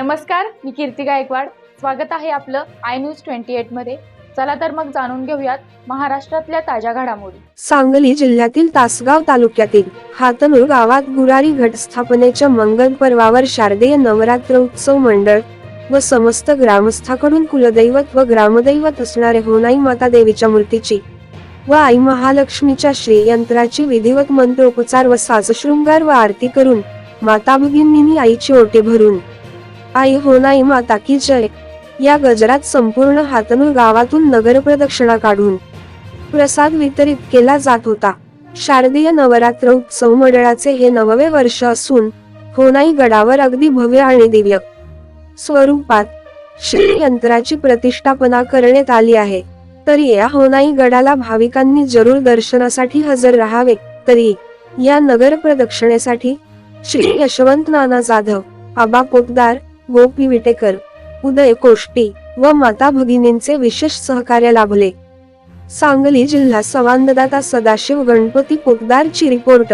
नमस्कार मी कीर्ती गायकवाड. स्वागत आहे आपलं आय न्यूज ट्वेंटी एटमध्ये. चला तर मग जाणून घेऊयात महाराष्ट्रातल्या ताज्या घडामोडी. सांगली जिल्ह्यातील तासगाव तालुक्यातील हातनूर गावात गुरारी घट स्थापनेच्या मंगल पर्वावर शारदीय नवरात्र उत्सव मंडळ व समस्त ग्रामस्थाकडून कुलदैवत व ग्रामदैवत असणारे होनाई माता देवीच्या मूर्तीची व आई महालक्ष्मीच्या श्रीयंत्राची विधिवत मंत्रोपचार व साजशृंगार व आरती करून माता भगिनींनी आईची ओटे भरून आई होनाई माता की जय. या गजरात संपूर्ण हातनूर गावातून नगर प्रदक्षिणा काढून प्रसाद वितरित केला जात होता. शारदीय नवरात्र उत्सव मंडळाचे हे नववे वर्ष असून होनाई गडावर अगदी भव्य आणि दिव्य स्वरूपात श्री यंत्राची प्रतिष्ठापना करण्यात आली आहे. तरी या होनाई गडाला भाविकांनी जरूर दर्शनासाठी हजर राहावे. तरी या नगर प्रदक्षिणेसाठी श्री यशवंत नाना जाधव आबा पोतदार गोपी विटेकर उदय कोष्टी व माता भगिनींचे विशेष सहकार्य लाभले. सांगली जिल्हा संवाददाता सदाशिव गणपती पोतदारची रिपोर्ट